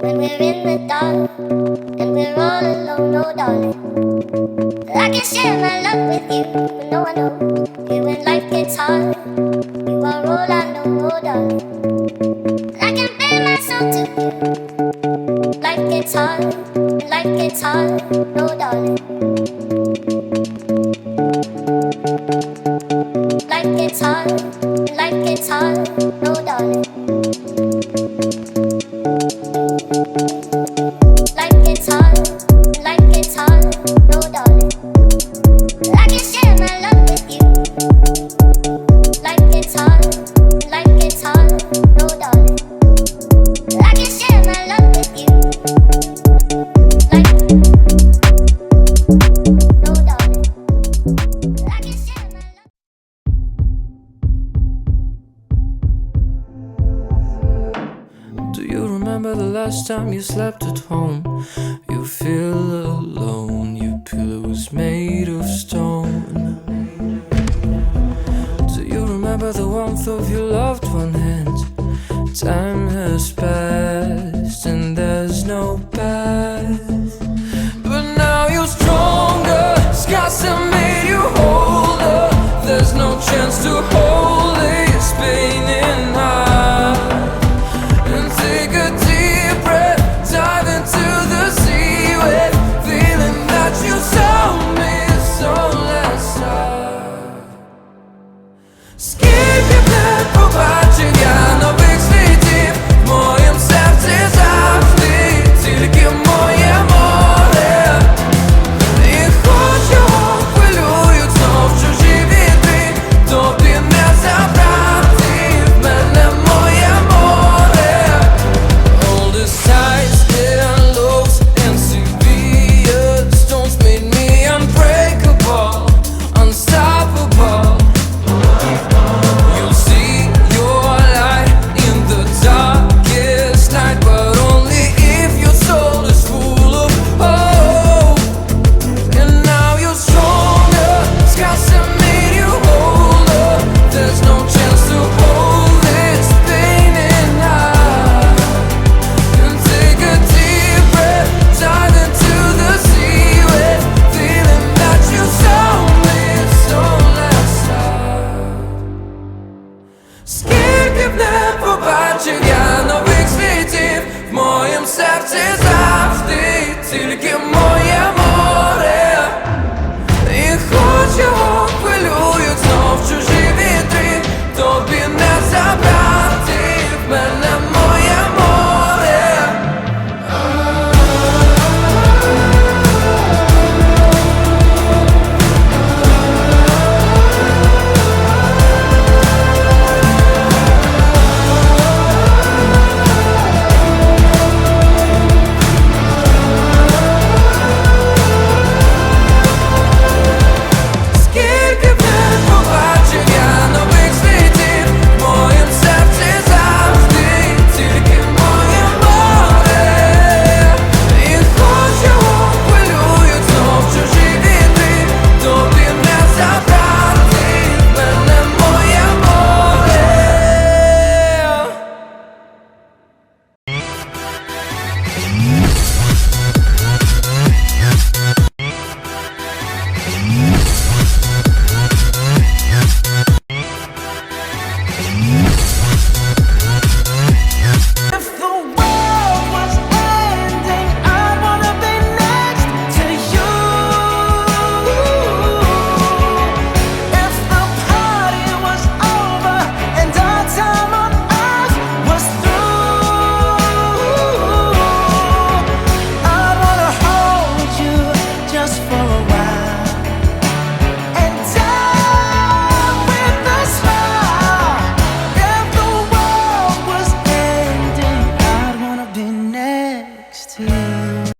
when we're in the dark and we're all alone, oh darling. I can share my love with you, but no one knows you when life gets hard. You are all I know, oh darling. I can bear myself to you. Life gets hard, life gets hard, oh darling. Life gets hard, life gets hard, oh darling. Remember the last time you slept at home? You feel alone, your pillow pillow's made of stone. Do you remember the warmth of your loved one hand? Time has passed and there's no path. But now you're stronger, scars have made you older. There's no chance to hold серці завжди тільки моє